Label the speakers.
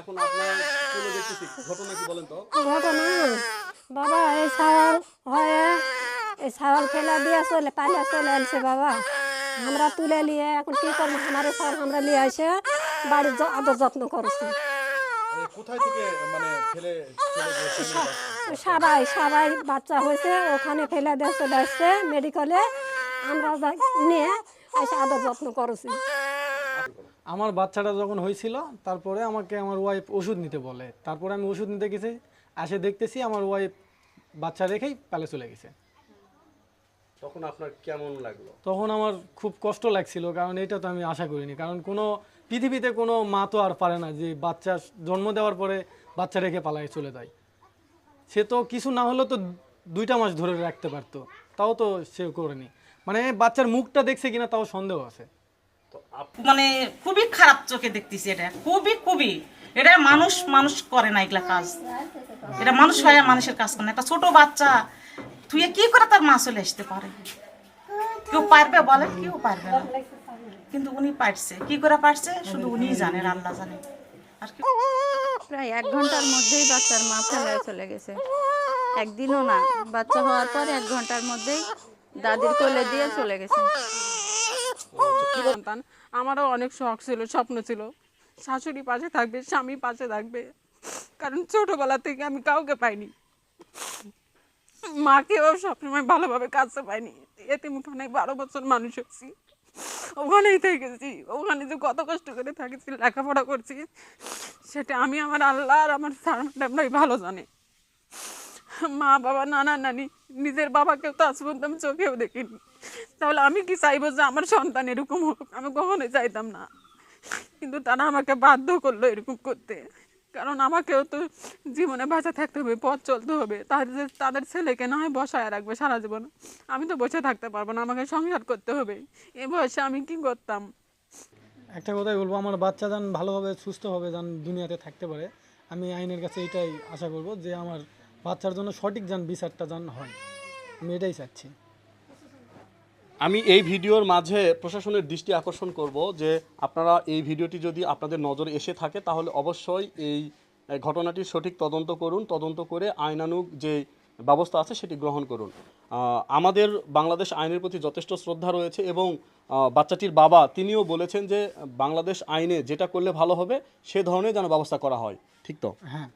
Speaker 1: এখন আপনার তুলে দেখতেছি। ঘটনা কি বলেন তো?
Speaker 2: ঘটনা? বাবা এই ছাগল হয়ে এই ছাগল ফেলা দিয়ে চলে চলে আসছে বাবা। আমরা তুলে নিয়ে এখন কি করব? আমারে ছাগল আমরা নিয়ে আসে বাড়ির আদর যত্ন করছি।
Speaker 1: কোথায় থেকে মানে ফেলে
Speaker 2: সবাই সবাই বাচ্চা হয়েছে ওখানে ফেলে দিয়ে চলে আসছে মেডিকেলে আমরা নিয়ে এসে আদর যত্ন করেছি।
Speaker 3: আমার বাচ্চাটা যখন হয়েছিল তারপরে আমাকে আমার ওয়াইফ ওষুধ নিতে বলে। তারপরে আমি ওষুধ নিতে গেছি আসে দেখতেছি আমার ওয়াইফ বাচ্চা রেখেই পালে চলে গেছে।
Speaker 1: তখন আপনার কেমন লাগল?
Speaker 3: তখন আমার খুব কষ্ট লাগছিল কারণ এটা তো আমি আশা করিনি। কারণ কোনো পৃথিবীতে কোনো মা তো আর পারে না যে বাচ্চা জন্ম দেওয়ার পরে বাচ্চা রেখে পালায় চলে যায়। সে তো কিছু না হলেও তো দুইটা মাস ধরে রাখতে পারতো তাও তো সে করেনি। মানে বাচ্চার মুখটা দেখছে কিনা তাও সন্দেহ আছে।
Speaker 4: মানে খুবই খারাপ চোখে দেখতেছি এটা। খুবই খুবই। এটা মানুষ মানুষ করে না এগুলা কাজ। এটা মানুষ হয় মানুষের কাজ করে না। একটা ছোট বাচ্চা, তুই কি করে তার মা চলে আসতে পারে? কেউ পারবে বলে কেউ পারবে না। কিন্তু উনি পারছে। কি করে পারছে? শুধু উনিই জানেন, আল্লাহ জানে। আর কি
Speaker 5: প্রায় এক ঘণ্টার মধ্যেই বাচ্চার মা ফেলায় চলে গেছে। একদিনও না। বাচ্চা হওয়ার পর এক ঘণ্টার মধ্যেই দাদির কোলে দিয়ে চলে গেছে।
Speaker 6: সন্তান আমারও অনেক শখ ছিল স্বপ্ন ছিল। শাশুড়ি পাশে থাকবে স্বামী পাশে থাকবে। কারণ ছোটবেলা থেকে আমি কাউকে পাইনি। মাকেও সবসময় ভালোভাবে কাছে পাইনি এতিমখানে বারো বছর মানুষ হচ্ছি ওখানেই থেকেছি। ওখানে যে কত কষ্ট করে থাকেছি লেখাপড়া করছি সেটা আমি আমার আল্লাহ আর আমার স্যার ম্যাডামরাই ভালো জানে। মা বাবা, নানা, নানি, নিজের বাবাকেও তো আজ পর্যন্ত আমি চোখেও দেখিনি। তাহলে আমি কি চাইব যে আমার সন্তান এরকম হোক? আমি কখনোই চাইতাম না। কিন্তু তারা আমাকে বাধ্য করল এরকম করতে। কারণ আমাকেও তো জীবনে বাঁচা থাকতে হবে, পথ চলতে হবে। তাদের তাদের ছেলেকে না হয় বসায় রাখবে সারা জীবন। আমি তো বসে থাকতে পারব না, আমাকে সংসার করতে হবে। এ বয়সে আমি কি করতাম?
Speaker 3: একটা কথাই বলব, আমার বাচ্চা যান ভালোভাবে, সুস্থভাবে যান দুনিয়াতে থাকতে পারে, আমি আইনের কাছে এটাই আশা করব যে আমার বাচ্চার জন্য সঠিক যান বিচারটা যান হয়। আমি এটাই চাচ্ছি।
Speaker 1: আমি এই ভিডিওর মাঝে প্রশাসনের দৃষ্টি আকর্ষণ করব যে আপনারা এই ভিডিওটি যদি আপনাদের নজরে এসে থাকে তাহলে অবশ্যই এই ঘটনাটির সঠিক তদন্ত করুন। তদন্ত করে আইনানুগ যে ব্যবস্থা আছে সেটি গ্রহণ করুন। আমাদের বাংলাদেশ আইনের প্রতি যথেষ্ট শ্রদ্ধা রয়েছে এবং বাচ্চাটির বাবা তিনিও বলেছেন যে বাংলাদেশ আইনে যেটা করলে ভালো হবে সে ধরনের যেন ব্যবস্থা করা হয়। ঠিক তো?
Speaker 3: হ্যাঁ।